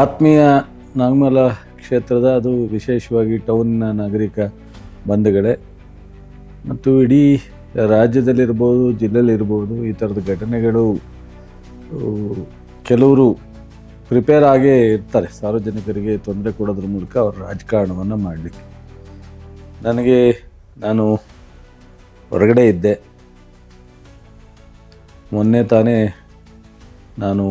ಆತ್ಮೀಯ ನಾಗಮಲ ಕ್ಷೇತ್ರದ, ಅದು ವಿಶೇಷವಾಗಿ ಟೌನ್ನ ನಾಗರಿಕ ಬಂಧುಗಳೇ, ಮತ್ತು ಇಡೀ ರಾಜ್ಯದಲ್ಲಿರ್ಬೋದು, ಜಿಲ್ಲೆಯಲ್ಲಿರ್ಬೋದು ಈ ಥರದ ಘಟನೆಗಳು ಕೆಲವರು ಪ್ರಿಪೇರ್ ಆಗೇ ಇರ್ತಾರೆ. ಸಾರ್ವಜನಿಕರಿಗೆ ತೊಂದರೆ ಕೊಡೋದ್ರ ಮೂಲಕ ಅವ್ರ ರಾಜಕಾರಣವನ್ನು ಮಾಡಲಿಕ್ಕೆ. ನನಗೆ ನಾನು ಹೊರಗಡೆ ಇದ್ದೆ. ಮೊನ್ನೆ ತಾನೇ ನಾನು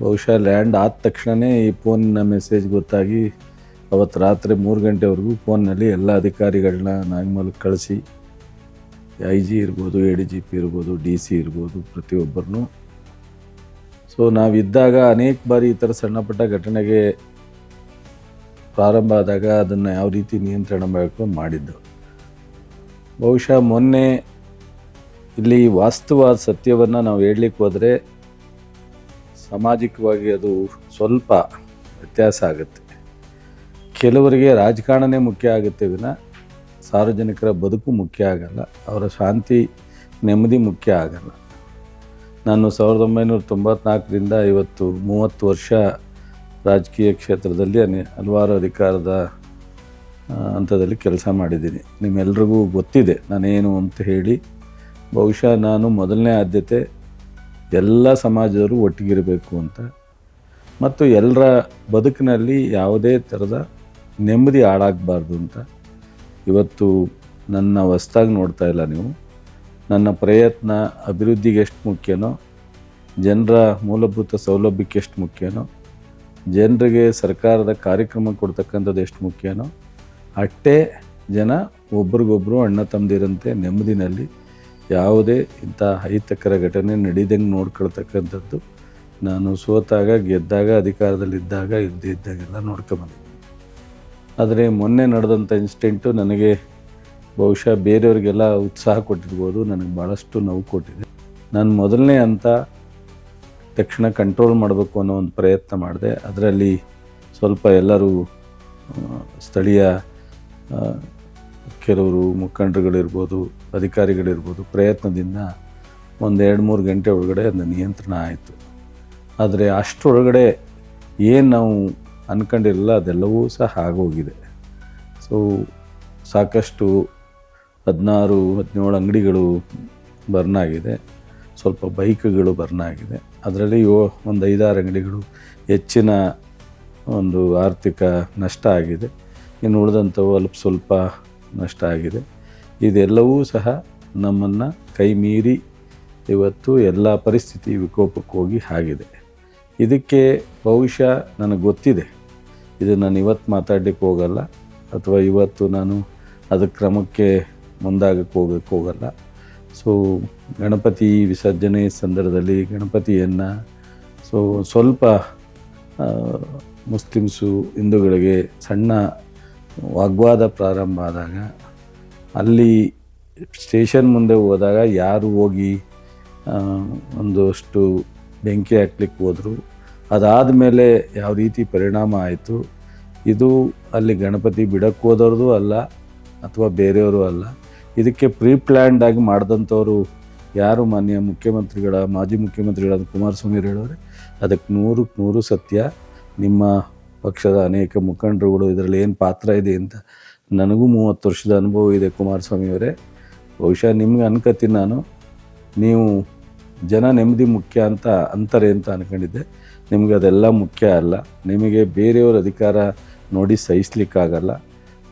ಬಹುಶಃ ಲ್ಯಾಂಡ್ ಆದ ತಕ್ಷಣವೇ ಈ ಫೋನಿನ ಮೆಸೇಜ್ ಗೊತ್ತಾಗಿ ಅವತ್ತು ರಾತ್ರಿ ಮೂರು ಗಂಟೆವರೆಗೂ ಫೋನ್ನಲ್ಲಿ ಎಲ್ಲ ಅಧಿಕಾರಿಗಳನ್ನ ನಾಗಮಲ್ಗೆ ಕಳಿಸಿ ಐ ಜಿ ಇರ್ಬೋದು ಎ ಡಿ ಜಿ ಪಿ ಇರ್ಬೋದು ಡಿ ಸಿ ಇರ್ಬೋದು, ಪ್ರತಿಯೊಬ್ಬರನ್ನು. ಸೊ ನಾವಿದ್ದಾಗ ಅನೇಕ ಬಾರಿ ಈ ಥರ ಸಣ್ಣ ಪುಟ್ಟ ಘಟನೆಗೆ ಪ್ರಾರಂಭ ಆದಾಗ ಅದನ್ನು ಯಾವ ರೀತಿ ನಿಯಂತ್ರಣ ಮಾಡಬೇಕು ಮಾಡಿದ್ದು. ಬಹುಶಃ ಮೊನ್ನೆ ಇಲ್ಲಿ ವಾಸ್ತವ ಸತ್ಯವನ್ನು ನಾವು ಹೇಳಲಿಕ್ಕೆ ಹೋದರೆ ಸಾಮಾಜಿಕವಾಗಿ ಅದು ಸ್ವಲ್ಪ ವ್ಯತ್ಯಾಸ ಆಗುತ್ತೆ. ಕೆಲವರಿಗೆ ರಾಜಕಾರಣನೇ ಮುಖ್ಯ ಆಗುತ್ತೆ ವಿನ ಸಾರ್ವಜನಿಕರ ಬದುಕು ಮುಖ್ಯ ಆಗಲ್ಲ, ಅವರ ಶಾಂತಿ, ನೆಮ್ಮದಿ ಮುಖ್ಯ ಆಗಲ್ಲ. ನಾನು ಸಾವಿರದ ಒಂಬೈನೂರ ತೊಂಬತ್ನಾಲ್ಕರಿಂದ ಇವತ್ತು ಮೂವತ್ತು ವರ್ಷ ರಾಜಕೀಯ ಕ್ಷೇತ್ರದಲ್ಲಿ ಅನಿ, ಹಲವಾರು ಅಧಿಕಾರದ ಹಂತದಲ್ಲಿ ಕೆಲಸ ಮಾಡಿದ್ದೀನಿ. ನಿಮ್ಮೆಲ್ರಿಗೂ ಗೊತ್ತಿದೆ ನಾನೇನು ಅಂತ ಹೇಳಿ. ಬಹುಶಃ ನಾನು ಮೊದಲನೇ ಆದ್ಯತೆ ಎಲ್ಲ ಸಮಾಜದವರು ಒಟ್ಟಿಗಿರಬೇಕು ಅಂತ. ಮತ್ತು ಎಲ್ಲರ ಬದುಕಿನಲ್ಲಿ ಯಾವುದೇ ಥರದ ನೆಮ್ಮದಿ ಹಾಳಾಗಬಾರ್ದು ಅಂತ. ಇವತ್ತು ನನ್ನ ಹೊಸ್ದಾಗಿ ನೋಡ್ತಾ ಇಲ್ಲ ನೀವು. ನನ್ನ ಪ್ರಯತ್ನ ಅಭಿವೃದ್ಧಿಗೆ ಎಷ್ಟು ಮುಖ್ಯನೋ, ಜನರ ಮೂಲಭೂತ ಸೌಲಭ್ಯಕ್ಕೆ ಎಷ್ಟು ಮುಖ್ಯನೋ, ಜನರಿಗೆ ಸರ್ಕಾರದ ಕಾರ್ಯಕ್ರಮ ಕೊಡ್ತಕ್ಕಂಥದ್ದು ಎಷ್ಟು ಮುಖ್ಯನೋ ಅಷ್ಟೇ ಜನ ಒಬ್ರಿಗೊಬ್ಬರು ಅಣ್ಣ ತಮ್ಮದಿರಂತೆ ನೆಮ್ಮದಿನಲ್ಲಿ ಯಾವುದೇ ಇಂಥ ಅಹಿತಕರ ಘಟನೆ ನಡೀದಂಗೆ ನೋಡ್ಕೊಳ್ತಕ್ಕಂಥದ್ದು ನಾನು ಸೋತಾಗ, ಗೆದ್ದಾಗ, ಅಧಿಕಾರದಲ್ಲಿದ್ದಾಗ, ಇದ್ದೇ ಇದ್ದಾಗೆಲ್ಲ ನೋಡ್ಕೊಂಬಂದಿದ್ದೀನಿ ಆದರೆ ಮೊನ್ನೆ ನಡೆದಂಥ ಇನ್ಸಿಡೆಂಟು ನನಗೆ ಬಹುಶಃ ಬೇರೆಯವರಿಗೆಲ್ಲ ಉತ್ಸಾಹ ಕೊಟ್ಟಿರ್ಬೋದು, ನನಗೆ ಭಾಳಷ್ಟು ನೋವು ಕೊಟ್ಟಿದೆ. ನಾನು ಮೊದಲನೇ ಅಂತ ತಕ್ಷಣ ಕಂಟ್ರೋಲ್ ಮಾಡಬೇಕು ಅನ್ನೋ ಒಂದು ಪ್ರಯತ್ನ ಮಾಡಿದೆ. ಅದರಲ್ಲಿ ಸ್ವಲ್ಪ ಎಲ್ಲರೂ ಸ್ಥಳೀಯ ಕೆಲವರು ಮುಖಂಡರುಗಳಿರ್ಬೋದು, ಅಧಿಕಾರಿಗಳಿರ್ಬೋದು ಪ್ರಯತ್ನದಿಂದ ಒಂದು ಎರಡು ಮೂರು ಗಂಟೆ ಒಳಗಡೆ ಅದನ್ನ ನಿಯಂತ್ರಣ ಆಯಿತು. ಆದರೆ ಅಷ್ಟರೊಳಗಡೆ ಏನು ನಾವು ಅಂದ್ಕೊಂಡಿರಲಿಲ್ಲ ಅದೆಲ್ಲವೂ ಸಹ ಆಗೋಗಿದೆ. ಸೊ ಸಾಕಷ್ಟು ಹದಿನಾರು, ಹದಿನೇಳು ಅಂಗಡಿಗಳು ಬರ್ನ್ ಆಗಿದೆ ಸ್ವಲ್ಪ ಬೈಕ್ಗಳು ಬರ್ನ್ ಆಗಿದೆ ಅದರಲ್ಲಿ ಯೋ, ಒಂದು ಐದಾರು ಅಂಗಡಿಗಳು ಹೆಚ್ಚಿನ ಒಂದು ಆರ್ಥಿಕ ನಷ್ಟ ಆಗಿದೆ. ಇನ್ನು ಉಳಿದಂಥವು ಅಲ್ಪ ಸ್ವಲ್ಪ ನಷ್ಟ ಆಗಿದೆ. ಇದೆಲ್ಲವೂ ಸಹ ನಮ್ಮನ್ನು ಕೈ ಮೀರಿ ಇವತ್ತು ಎಲ್ಲ ಪರಿಸ್ಥಿತಿ ವಿಕೋಪಕ್ಕೆ ಹೋಗಿ ಆಗಿದೆ. ಇದಕ್ಕೆ ಬಹುಶಃ ನನಗೆ ಗೊತ್ತಿದೆ. ಇದು ನಾನು ಇವತ್ತು ಮಾತಾಡಲಿಕ್ಕೆ ಹೋಗಲ್ಲ ಅಥವಾ ಇವತ್ತು ನಾನು ಅದಕ್ಕೆ ಕ್ರಮಕ್ಕೆ ಮುಂದಾಗಕ್ಕೆ ಹೋಗಕ್ಕೆ ಹೋಗಲ್ಲ. ಸೊ ಗಣಪತಿ ವಿಸರ್ಜನೆ ಸಂದರ್ಭದಲ್ಲಿ ಗಣಪತಿಯನ್ನು ಸೊ ಸ್ವಲ್ಪ ಮುಸ್ಲಿಮ್ಸು ಹಿಂದೂಗಳಿಗೆ ಸಣ್ಣ ವಾಗ್ವಾದ ಪ್ರಾರಂಭ ಆದಾಗ, ಅಲ್ಲಿ ಸ್ಟೇಷನ್ ಮುಂದೆ ಹೋದಾಗ ಯಾರು ಹೋಗಿ ಒಂದಷ್ಟು ಬೆಂಕಿ ಹಾಕ್ಲಿಕ್ಕೆ ಹೋದರು. ಅದಾದ ಮೇಲೆ ಯಾವ ರೀತಿ ಪರಿಣಾಮ ಆಯಿತು? ಇದು ಅಲ್ಲಿ ಗಣಪತಿ ಬಿಡಕ್ಕೆ ಹೋದವ್ರದ್ದು ಅಲ್ಲ, ಅಥವಾ ಬೇರೆಯವರು ಅಲ್ಲ. ಇದಕ್ಕೆ ಪ್ರೀ ಪ್ಲ್ಯಾಂಡ್ ಆಗಿ ಮಾಡಿದಂಥವ್ರು ಯಾರು ಮಾನ್ಯ ಮುಖ್ಯಮಂತ್ರಿಗಳ, ಮಾಜಿ ಮುಖ್ಯಮಂತ್ರಿಗಳಾದ ಕುಮಾರಸ್ವಾಮಿ ಹೇಳೋರೆ, ಅದಕ್ಕೆ ನೂರಕ್ಕೆ ನೂರು ಸತ್ಯ. ನಿಮ್ಮ ಪಕ್ಷದ ಅನೇಕ ಮುಖಂಡರುಗಳು ಇದರಲ್ಲಿ ಏನು ಪಾತ್ರ ಇದೆ ಅಂತ ನನಗೂ ಮೂವತ್ತು ವರ್ಷದ ಅನುಭವ ಇದೆ ಕುಮಾರಸ್ವಾಮಿಯವರೇ ಬಹುಶಃ ನಿಮ್ಗೆ ಅನ್ಕತೀನಿ ನಾನು. ನೀವು ಜನ ನೆಮ್ಮದಿ ಮುಖ್ಯ ಅಂತ ಅಂತಾರೆ ಅಂತ ಅನ್ಕೊಂಡಿದ್ದೆ. ನಿಮಗೆ ಅದೆಲ್ಲ ಮುಖ್ಯ ಅಲ್ಲ. ನಿಮಗೆ ಬೇರೆಯವ್ರ ಅಧಿಕಾರ ನೋಡಿ ಸಹಿಸ್ಲಿಕ್ಕಾಗಲ್ಲ.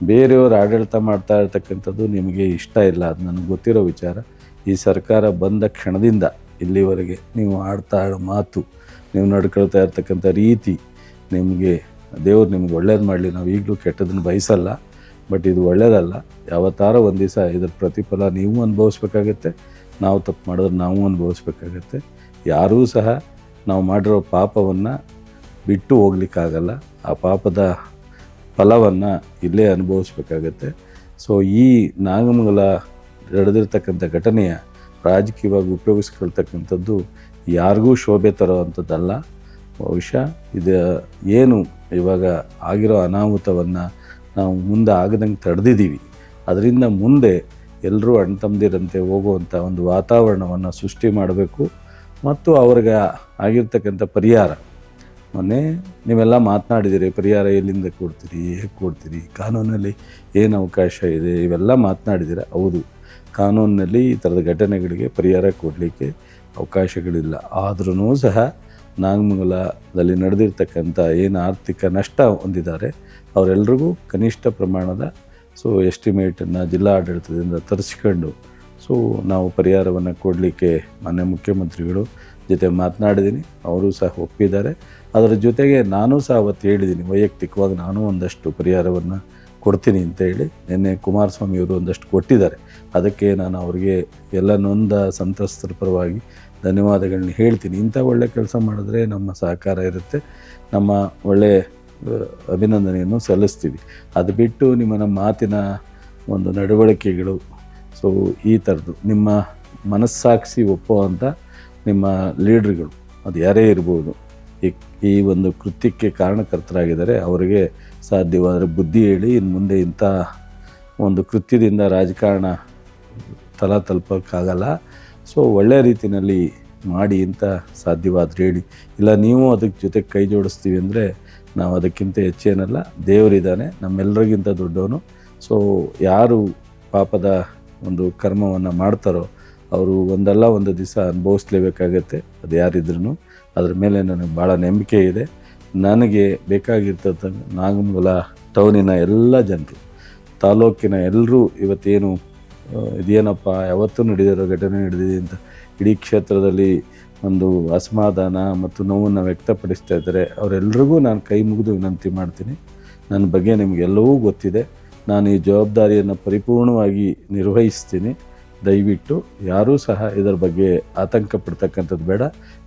ಬೇರೆಯವ್ರ ಆಡಳಿತ ಮಾಡ್ತಾ ಇರ್ತಕ್ಕಂಥದ್ದು ನಿಮಗೆ ಇಷ್ಟ ಇಲ್ಲ. ಅದು ನನಗೆ ಗೊತ್ತಿರೋ ವಿಚಾರ. ಈ ಸರ್ಕಾರ ಬಂದ ಕ್ಷಣದಿಂದ ಇಲ್ಲಿವರೆಗೆ ನೀವು ಆಡ್ತಾ ಮಾತು, ನೀವು ನಡ್ಕೊಳ್ತಾ ಇರ್ತಕ್ಕಂಥ ರೀತಿ ನಿಮಗೆ ದೇವ್ರು ನಿಮ್ಗೆ ಒಳ್ಳೇದು ಮಾಡಲಿ, ನಾವು ಈಗಲೂ ಕೆಟ್ಟದನ್ನು ಬಯಸಲ್ಲ ಬಟ್ ಇದು ಒಳ್ಳೇದಲ್ಲ. ಯಾವತ್ತಾರ ಒಂದು ದಿವಸ ಇದ್ರ ಪ್ರತಿಫಲ ನೀವು ಅನುಭವಿಸ್ಬೇಕಾಗತ್ತೆ, ನಾವು ತಪ್ಪು ಮಾಡಿದ್ರೆ ನಾವು ಅನುಭವಿಸ್ಬೇಕಾಗತ್ತೆ. ಯಾರೂ ಸಹ ನಾವು ಮಾಡಿರೋ ಪಾಪವನ್ನು ಬಿಟ್ಟು ಹೋಗ್ಲಿಕ್ಕಾಗಲ್ಲ. ಆ ಪಾಪದ ಫಲವನ್ನು ಇಲ್ಲೇ ಅನುಭವಿಸ್ಬೇಕಾಗತ್ತೆ. ಸೊ ಈ ನಾಗಮಂಗಲ ನಡೆದಿರ್ತಕ್ಕಂಥ ಘಟನೆಯ ರಾಜಕೀಯವಾಗಿ ಉಪಯೋಗಿಸ್ಕೊಳ್ತಕ್ಕಂಥದ್ದು ಯಾರಿಗೂ ಶೋಭೆ ತರುವಂಥದ್ದಲ್ಲ. ಬಹುಶಃ ಇದು ಏನು ಇವಾಗ ಆಗಿರೋ ಅನಾಹುತವನ್ನು ನಾವು ಮುಂದೆ ಆಗದಂಗೆ ತಡೆದಿದ್ದೀವಿ. ಅದರಿಂದ ಮುಂದೆ ಎಲ್ಲರೂ ಅಣ್ಣ ತಮ್ಮದಿರಂತೆ ಹೋಗುವಂಥ ಒಂದು ವಾತಾವರಣವನ್ನು ಸೃಷ್ಟಿ ಮಾಡಬೇಕು ಮತ್ತು ಅವ್ರಿಗೆ ಆಗಿರ್ತಕ್ಕಂಥ ಪರಿಹಾರ. ಮೊನ್ನೆ ನೀವೆಲ್ಲ ಮಾತನಾಡಿದಿರಿ, ಪರಿಹಾರ ಎಲ್ಲಿಂದ ಕೊಡ್ತೀರಿ, ಹೇಗೆ ಕೊಡ್ತೀರಿ, ಕಾನೂನಲ್ಲಿ ಏನು ಅವಕಾಶ ಇದೆ, ಇವೆಲ್ಲ ಮಾತನಾಡಿದಿರ, ಹೌದು. ಕಾನೂನಿನಲ್ಲಿ ಈ ಥರದ ಘಟನೆಗಳಿಗೆ ಪರಿಹಾರ ಕೊಡಲಿಕ್ಕೆ ಅವಕಾಶಗಳಿಲ್ಲ. ಆದ್ರೂ ಸಹ ನಾಗಮಂಗಲದಲ್ಲಿ ನಡೆದಿರ್ತಕ್ಕಂಥ ಏನು ಆರ್ಥಿಕ ನಷ್ಟ ಹೊಂದಿದ್ದಾರೆ, ಅವರೆಲ್ರಿಗೂ ಕನಿಷ್ಠ ಪ್ರಮಾಣದ ಸೊ ಎಸ್ಟಿಮೇಟನ್ನು ಜಿಲ್ಲಾಡಳಿತದಿಂದ ತರಿಸ್ಕೊಂಡು ಸೊ ನಾವು ಪರಿಹಾರವನ್ನು ಕೊಡಲಿಕ್ಕೆ ಮಾನ್ಯ ಮುಖ್ಯಮಂತ್ರಿಗಳು ಜೊತೆ ಮಾತನಾಡಿದ್ದೀನಿ, ಅವರು ಸಹ ಒಪ್ಪಿದ್ದಾರೆ. ಅದರ ಜೊತೆಗೆ ನಾನು ಸಹ ಅವತ್ತು ಹೇಳಿದ್ದೀನಿ, ವೈಯಕ್ತಿಕವಾಗಿ ನಾನು ಒಂದಷ್ಟು ಪರಿಹಾರವನ್ನು ಕೊಡ್ತೀನಿ ಅಂತ ಹೇಳಿ, ನಿನ್ನೆ ಕುಮಾರಸ್ವಾಮಿಯವರು ಒಂದಷ್ಟು ಕೊಟ್ಟಿದ್ದಾರೆ. ಅದಕ್ಕೆ ನಾನು ಅವರಿಗೆ ಎಲ್ಲ ನೊಂದ ಸಂತ್ರಸ್ತರ ಪರವಾಗಿ ಧನ್ಯವಾದಗಳನ್ನ ಹೇಳ್ತೀನಿ. ಇಂಥ ಒಳ್ಳೆ ಕೆಲಸ ಮಾಡಿದ್ರೆ ನಮ್ಮ ಸಹಕಾರ ಇರುತ್ತೆ. ನಮ್ಮ ಒಳ್ಳೆ ಅಭಿನಂದನೆಯನ್ನು ಸಲ್ಲಿಸ್ತೀವಿ. ಅದು ಬಿಟ್ಟು ನಿಮ್ಮ ನಮ್ಮ ಮಾತಿನ ಒಂದು ನಡವಳಿಕೆಗಳು, ಸೊ ಈ ಥರದ್ದು. ನಿಮ್ಮ ಮನಸ್ಸಾಕ್ಷಿ ಒಪ್ಪುವಂಥ ನಿಮ್ಮ ಲೀಡ್ರ್ಗಳು, ಅದು ಯಾರೇ ಇರ್ಬೋದು, ಈ ಈ ಒಂದು ಕೃತ್ಯಕ್ಕೆ ಕಾರಣಕರ್ತರಾಗಿದ್ದಾರೆ, ಅವರಿಗೆ ಸಾಧ್ಯವಾದರೆ ಬುದ್ಧಿ ಹೇಳಿ, ಇನ್ನು ಮುಂದೆ ಇಂಥ ಒಂದು ಕೃತ್ಯದಿಂದ ರಾಜಕಾರಣ ತಲಾ ತಲುಪೋಕ್ಕಾಗಲ್ಲ. ಸೊ ಒಳ್ಳೆಯ ರೀತಿಯಲ್ಲಿ ಮಾಡಿ ಅಂತ ಸಾಧ್ಯವಾದ್ರೆ ಹೇಳಿ. ಇಲ್ಲ, ನೀವು ಅದಕ್ಕೆ ಜೊತೆ ಕೈ ಜೋಡಿಸ್ತೀವಿ ಅಂದರೆ ನಾವು ಅದಕ್ಕಿಂತ ಹೆಚ್ಚೇನಲ್ಲ, ದೇವರಿದ್ದಾನೆ ನಮ್ಮೆಲ್ಲರಿಗಿಂತ ದೊಡ್ಡವನು. ಸೊ ಯಾರು ಪಾಪದ ಒಂದು ಕರ್ಮವನ್ನು ಮಾಡ್ತಾರೋ ಅವರು ಒಂದಲ್ಲ ಒಂದು ದಿವಸ ಅನುಭವಿಸ್ಲೇಬೇಕಾಗತ್ತೆ, ಅದು ಯಾರಿದ್ರೂ ಅದ್ರ ಮೇಲೆ ನನಗೆ ಭಾಳ ನಂಬಿಕೆ ಇದೆ. ನನಗೆ ಬೇಕಾಗಿರ್ತಕ್ಕಂಥ ನಾಗಮಂಗಲ ಟೌನಿನ ಎಲ್ಲ ಜನರು, ತಾಲೂಕಿನ ಎಲ್ಲರೂ ಇವತ್ತೇನು ಇದೇನಪ್ಪ, ಯಾವತ್ತೂ ನಡೆದಿರೋ ಘಟನೆ ನಡೆದಿದೆ ಅಂತ ಇಡೀ ಕ್ಷೇತ್ರದಲ್ಲಿ ಒಂದು ಅಸಮಾಧಾನ ಮತ್ತು ನೋವನ್ನು ವ್ಯಕ್ತಪಡಿಸ್ತಾ ಇದ್ದಾರೆ. ಅವರೆಲ್ಲರಿಗೂ ನಾನು ಕೈ ಮುಗಿದು ವಿನಂತಿ ಮಾಡ್ತೀನಿ. ನನ್ನ ಬಗ್ಗೆ ನಿಮಗೆಲ್ಲವೂ ಗೊತ್ತಿದೆ. ನಾನು ಈ ಜವಾಬ್ದಾರಿಯನ್ನು ಪರಿಪೂರ್ಣವಾಗಿ ನಿರ್ವಹಿಸ್ತೀನಿ. ದಯವಿಟ್ಟು ಯಾರೂ ಸಹ ಇದರ ಬಗ್ಗೆ ಆತಂಕ ಪಡ್ತಕ್ಕಂಥದ್ದು ಬೇಡ.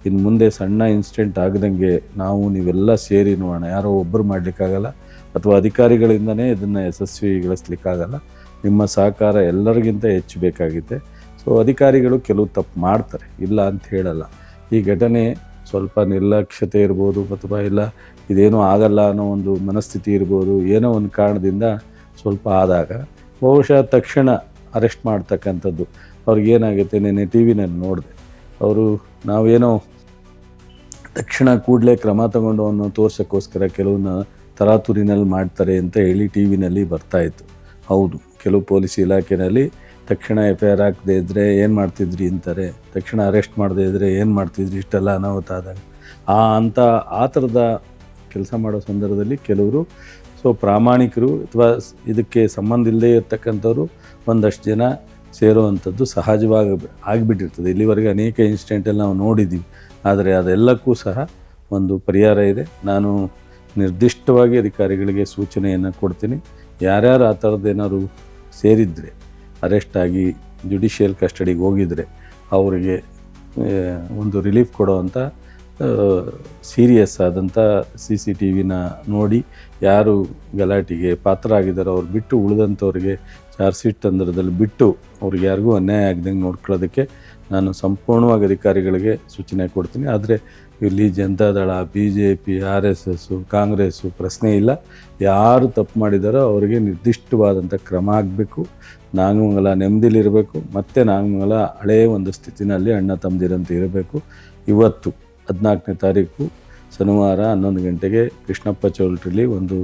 ಇನ್ನು ಮುಂದೆ ಸಣ್ಣ ಇನ್ಸಿಡೆಂಟ್ ಆಗದಂಗೆ ನಾವು ನೀವೆಲ್ಲ ಸೇರಿ ನೋಡೋಣ. ಯಾರೋ ಒಬ್ಬರು ಮಾಡಲಿಕ್ಕಾಗಲ್ಲ ಅಥವಾ ಅಧಿಕಾರಿಗಳಿಂದನೇ ಇದನ್ನು ಯಶಸ್ವಿಗೊಳಿಸ್ಲಿಕ್ಕಾಗಲ್ಲ. ನಿಮ್ಮ ಸಹಕಾರ ಎಲ್ಲರಿಗಿಂತ ಹೆಚ್ಚು ಬೇಕಾಗಿದೆ ಸೊ ಅಧಿಕಾರಿಗಳು ಕೆಲವು ತಪ್ಪು ಮಾಡ್ತಾರೆ. ಇಲ್ಲ ಅಂತ ಹೇಳಲ್ಲ. ಈ ಘಟನೆ ಸ್ವಲ್ಪ ನಿರ್ಲಕ್ಷ್ಯತೆ ಇರ್ಬೋದು ಅಥವಾ ಇಲ್ಲ ಇದೇನೂ ಆಗಲ್ಲ ಅನ್ನೋ ಒಂದು ಮನಸ್ಥಿತಿ ಇರ್ಬೋದು, ಏನೋ ಒಂದು ಕಾರಣದಿಂದ ಸ್ವಲ್ಪ ಆದಾಗ ಬಹುಶಃ ತಕ್ಷಣ ಅರೆಸ್ಟ್ ಮಾಡ್ತಕ್ಕಂಥದ್ದು. ಅವ್ರಿಗೇನಾಗುತ್ತೆ ನೆನ್ನೆ ಟಿ ವಿನಲ್ಲಿ ನೋಡಿದೆ. ಅವರು ನಾವೇನೋ ತಕ್ಷಣ ಕೂಡಲೇ ಕ್ರಮ ತಗೊಂಡು ಅವನು ತೋರ್ಸೋಕ್ಕೋಸ್ಕರ ಕೆಲವನ್ನ ತರಾತುರಿನಲ್ಲಿ ಮಾಡ್ತಾರೆ ಅಂತ ಹೇಳಿ ಟಿ ವಿನಲ್ಲಿ ಬರ್ತಾಯಿತ್ತು ಹೌದು. ಕೆಲವು ಪೊಲೀಸ್ ಇಲಾಖೆಯಲ್ಲಿ ತಕ್ಷಣ ಎಫ್ ಐ ಆರ್ ಹಾಕದೇ ಇದ್ದರೆ ಏನು ಮಾಡ್ತಿದ್ರಿ ಅಂತಾರೆ. ತಕ್ಷಣ ಅರೆಸ್ಟ್ ಮಾಡದೇ ಇದ್ದರೆ ಏನು ಮಾಡ್ತಿದ್ರಿ? ಇಷ್ಟೆಲ್ಲ ಅನಾಹುತ ಆದಾಗ. ಆ ಅಂಥ ಆ ಥರದ ಕೆಲಸ ಮಾಡೋ ಸಂದರ್ಭದಲ್ಲಿ ಕೆಲವರು, ಸೊ ಪ್ರಾಮಾಣಿಕರು ಅಥವಾ ಇದಕ್ಕೆ ಸಂಬಂಧ ಇಲ್ಲದೇ ಇರತಕ್ಕಂಥವ್ರು ಒಂದಷ್ಟು ಜನ ಸೇರುವಂಥದ್ದು ಸಹಜವಾಗಿ ಆಗಿಬಿಟ್ಟಿರ್ತದೆ. ಇಲ್ಲಿವರೆಗೆ ಅನೇಕ ಇನ್ಸಿಡೆಂಟಲ್ಲಿ ನಾವು ನೋಡಿದ್ದೀವಿ. ಆದರೆ ಅದೆಲ್ಲಕ್ಕೂ ಸಹ ಒಂದು ಪರಿಹಾರ ಇದೆ. ನಾನು ನಿರ್ದಿಷ್ಟವಾಗಿ ಅಧಿಕಾರಿಗಳಿಗೆ ಸೂಚನೆಯನ್ನು ಕೊಡ್ತೀನಿ. ಯಾರ್ಯಾರು ಆ ಥರದ್ದೇನಾದ್ರು ಸೇರಿದರೆ ಅರೆಸ್ಟ್ ಆಗಿ ಜುಡಿಷಿಯಲ್ ಕಸ್ಟಡಿಗೆ ಹೋಗಿದರೆ ಅವರಿಗೆ ಒಂದು ರಿಲೀಫ್ ಕೊಡೋವಂಥ ಸೀರಿಯಸ್ ಆದಂಥ ಸಿ ಸಿ ಟಿ ವಿನ ನೋಡಿ ಯಾರು ಗಲಾಟೆಗೆ ಪಾತ್ರರಾಗಿದ್ದಾರೋ ಅವ್ರು ಬಿಟ್ಟು ಉಳಿದಂಥವ್ರಿಗೆ ಚಾರ್ಜ್ ಶೀಟ್ ತಂದ್ರದಲ್ಲಿ ಬಿಟ್ಟು ಅವ್ರಿಗೆ ಯಾರಿಗೂ ಅನ್ಯಾಯ ಆಗದಂಗೆ ನೋಡ್ಕೊಳ್ಳೋದಕ್ಕೆ ನಾನು ಸಂಪೂರ್ಣವಾಗಿ ಅಧಿಕಾರಿಗಳಿಗೆ ಸೂಚನೆ ಕೊಡ್ತೀನಿ. ಆದರೆ ಇಲ್ಲಿ Janata Dal B J P R S S Congress ಪ್ರಶ್ನೆ ಇಲ್ಲ. ಯಾರು ತಪ್ಪು ಮಾಡಿದಾರೋ ಅವರಿಗೆ ನಿರ್ದಿಷ್ಟವಾದಂಥ ಕ್ರಮ ಆಗಬೇಕು. ನಾಗಮಂಗಲ ನೆಮ್ಮದಿಲಿರಬೇಕು ಮತ್ತು ನಾಗಮಂಗಲ ಹಳೆಯ ಒಂದು ಸ್ಥಿತಿನಲ್ಲಿ ಅಣ್ಣ ತಮ್ಮದಿರಂತೆ ಇರಬೇಕು. ಇವತ್ತು ಹದಿನಾಲ್ಕನೇ ತಾರೀಕು ಶನಿವಾರ ಹನ್ನೊಂದು ಗಂಟೆಗೆ ಕೃಷ್ಣಪ್ಪ ಚೌಲ್ಟ್ರಿಲಿ ಒಂದು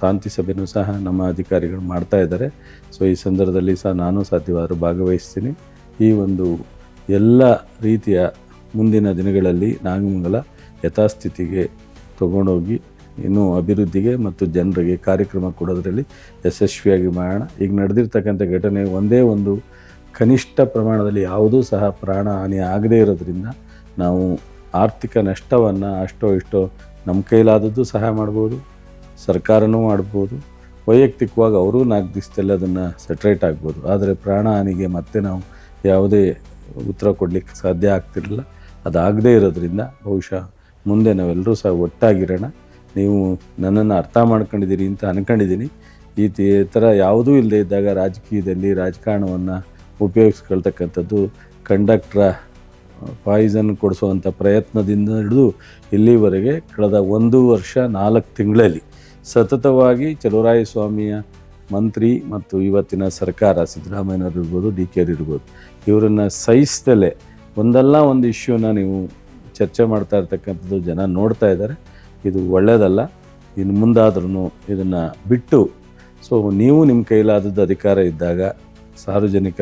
ಶಾಂತಿ ಸಭೆಯೂ ಸಹ ನಮ್ಮ ಅಧಿಕಾರಿಗಳು ಮಾಡ್ತಾ ಇದ್ದಾರೆ. ಸೊ ಈ ಸಂದರ್ಭದಲ್ಲಿ ಸಹ ನಾನು ಸಾಧ್ಯವಾದರೂ ಭಾಗವಹಿಸ್ತೀನಿ. ಈ ಒಂದು ಎಲ್ಲ ರೀತಿಯ ಮುಂದಿನ ದಿನಗಳಲ್ಲಿ ನಾಗಮಂಗಲ ಯಥಾಸ್ಥಿತಿಗೆ ತಗೊಂಡೋಗಿ ಇನ್ನೂ ಅಭಿವೃದ್ಧಿಗೆ ಮತ್ತು ಜನರಿಗೆ ಕಾರ್ಯಕ್ರಮ ಕೊಡೋದರಲ್ಲಿ ಯಶಸ್ವಿಯಾಗಿ ಮಾಡೋಣ. ಈಗ ನಡೆದಿರ್ತಕ್ಕಂಥ ಘಟನೆ ಒಂದೇ ಒಂದು ಕನಿಷ್ಠ ಪ್ರಮಾಣದಲ್ಲಿ ಯಾವುದೂ ಸಹ ಪ್ರಾಣ ಹಾನಿ ಆಗದೇ ಇರೋದ್ರಿಂದ ನಾವು ಆರ್ಥಿಕ ನಷ್ಟವನ್ನು ಅಷ್ಟೋ ಇಷ್ಟೋ ನಮ್ಮ ಕೈಲಾದದ್ದು ಸಹಾಯ ಮಾಡ್ಬೋದು, ಸರ್ಕಾರನೂ ಮಾಡ್ಬೋದು, ವೈಯಕ್ತಿಕವಾಗಿ ಅವರೂ ನಾಲ್ಕು ದಿವಸದಲ್ಲಿ ಅದನ್ನು ಸೆಟ್ರೇಟ್ ಆಗ್ಬೋದು. ಆದರೆ ಪ್ರಾಣ ಹಾನಿಗೆ ಮತ್ತೆ ನಾವು ಯಾವುದೇ ಉತ್ತರ ಕೊಡಲಿಕ್ಕೆ ಸಾಧ್ಯ ಆಗ್ತಿರಲಿಲ್ಲ. ಅದಾಗದೇ ಇರೋದ್ರಿಂದ ಬಹುಶಃ ಮುಂದೆ ನಾವೆಲ್ಲರೂ ಸಹ ಒಟ್ಟಾಗಿರೋಣ. ನೀವು ನನ್ನನ್ನು ಅರ್ಥ ಮಾಡ್ಕೊಂಡಿದ್ದೀರಿ ಅಂತ ಅನ್ಕೊಂಡಿದ್ದೀನಿ. ಈ ಥರ ಯಾವುದೂ ಇಲ್ಲದೆ ಇದ್ದಾಗ ರಾಜಕೀಯದಲ್ಲಿ ರಾಜಕಾರಣವನ್ನು ಉಪಯೋಗಿಸ್ಕೊಳ್ತಕ್ಕಂಥದ್ದು ಕಂಡಕ್ಟ್ರ ಪಾಯ್ಸನ್ ಕೊಡಿಸುವಂಥ ಪ್ರಯತ್ನದಿಂದ ಹಿಡಿದು ಇಲ್ಲಿವರೆಗೆ ಕಳೆದ ಒಂದು ವರ್ಷ ನಾಲ್ಕು ತಿಂಗಳಲ್ಲಿ ಸತತವಾಗಿ ಚಲುವರಾಯ ಸ್ವಾಮಿಯ ಮಂತ್ರಿ ಮತ್ತು ಇವತ್ತಿನ ಸರ್ಕಾರ ಸಿದ್ದರಾಮಯ್ಯನವ್ರು ಇರ್ಬೋದು, ಡಿ ಕೆ ಇರ್ಬೋದು, ಇವರನ್ನು ಸಹಿಸ್ದಲೇ ಒಂದಲ್ಲ ಒಂದು ಇಶ್ಯೂನ ನೀವು ಚರ್ಚೆ ಮಾಡ್ತಾ ಇರ್ತಕ್ಕಂಥದ್ದು ಜನ ನೋಡ್ತಾ ಇದ್ದಾರೆ. ಇದು ಒಳ್ಳೆಯದಲ್ಲ ಇನ್ನು ಮುಂದಾದ್ರೂ ಇದನ್ನು ಬಿಟ್ಟು, ಸೊ ನೀವು ನಿಮ್ಮ ಕೈಲಾದದ್ದು ಅಧಿಕಾರ ಇದ್ದಾಗ ಸಾರ್ವಜನಿಕ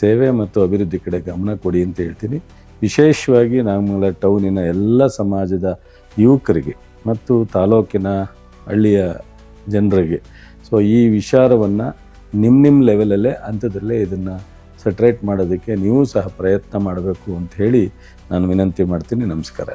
ಸೇವೆ ಮತ್ತು ಅಭಿವೃದ್ಧಿ ಕಡೆ ಗಮನ ಕೊಡಿ ಅಂತ ಹೇಳ್ತೀನಿ. ವಿಶೇಷವಾಗಿ ನಾಗಮಂಗಲ ಟೌನಿನ ಎಲ್ಲ ಸಮಾಜದ ಯುವಕರಿಗೆ ಮತ್ತು ತಾಲೂಕಿನ ಹಳ್ಳಿಯ ಜನರಿಗೆ. ಸೊ ಈ ವಿಚಾರವನ್ನು ನಿಮ್ಮ ನಿಮ್ಮ ಲೆವೆಲಲ್ಲೇ ಅಂಥದ್ರಲ್ಲೇ ಇದನ್ನು ಸೆಟ್ರೇಟ್ ಮಾಡೋದಕ್ಕೆ ನೀವು ಸಹ ಪ್ರಯತ್ನ ಮಾಡಬೇಕು ಅಂತ ಹೇಳಿ ನಾನು ವಿನಂತಿ ಮಾಡ್ತೀನಿ ನಮಸ್ಕಾರ.